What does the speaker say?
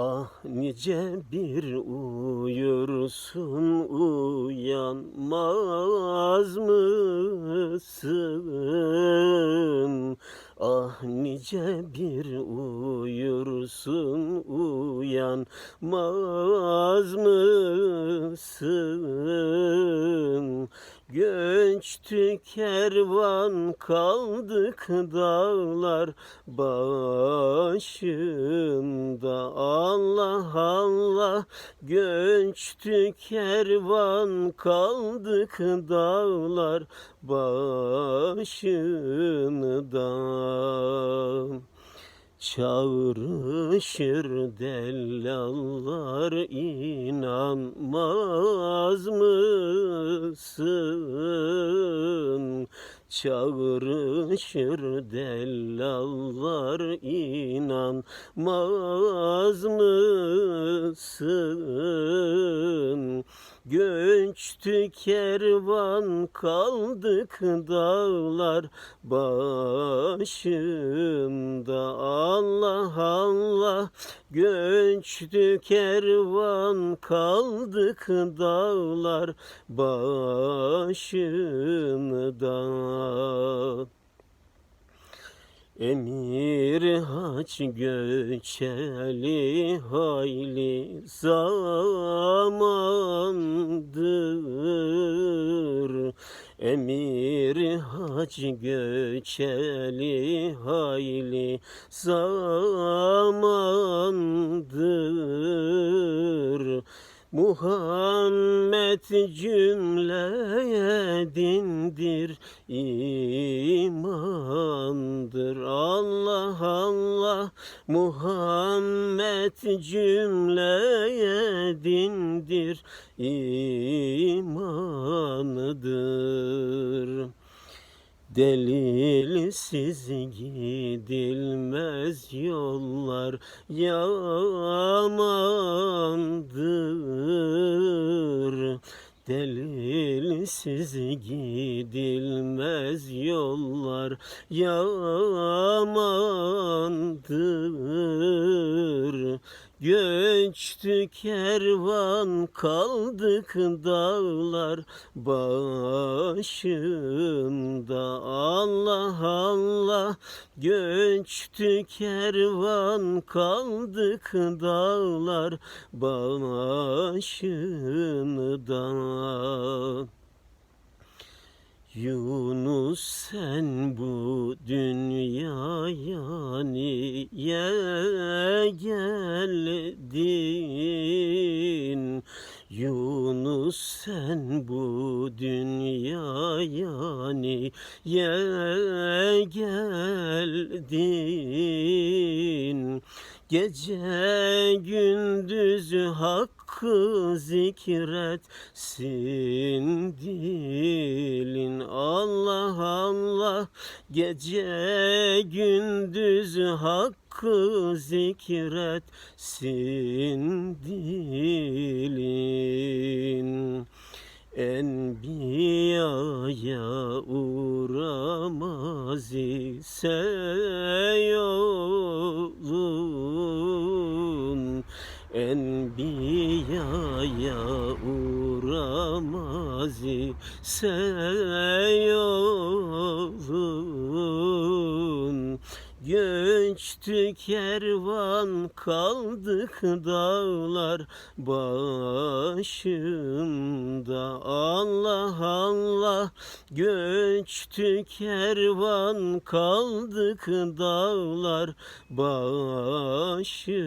Ah nice bir uyursun uyanmaz mısın? Ah nice bir uyursun uyanmaz mısın? Göçtü kervan kaldık dağlar başında. Allah Allah göçtü kervan kaldık dağlar başında Çağrışır dellallar inanmaz mısın? Çağrışır dellallar inanmaz mısın? Göçtü kervan kaldık dağlar başında Allah Allah. Göçtü kervan kaldık dağlar. Başında Emir haç göçeli hayli zamandır. Emir hac göçeli hayli zamandır Muhammed cümleye dindir imandır Allah Allah Muhammed cümleye dindir imanıdır Delilsiz gidilmez yollar yamandır. Delilsiz gidilmez yollar yamandır. Göçtü kervan kaldık dağlar başında. Allah Allah göçtü kervan kaldık dağlar başında Yunus sen bu dünyaya niye geldin? Yunus sen bu dünyaya niye geldin? Gece gündüz hakkı zikretsin dilin. Allah Allah Gece gündüz hakkı zikretsin dilin. Enbiyaya uğramaz ise yolun Enbiyaya uğramaz ise yolun Göçtü kervan kaldık dağlar Allah Göçtü kervan kaldık dağlar başında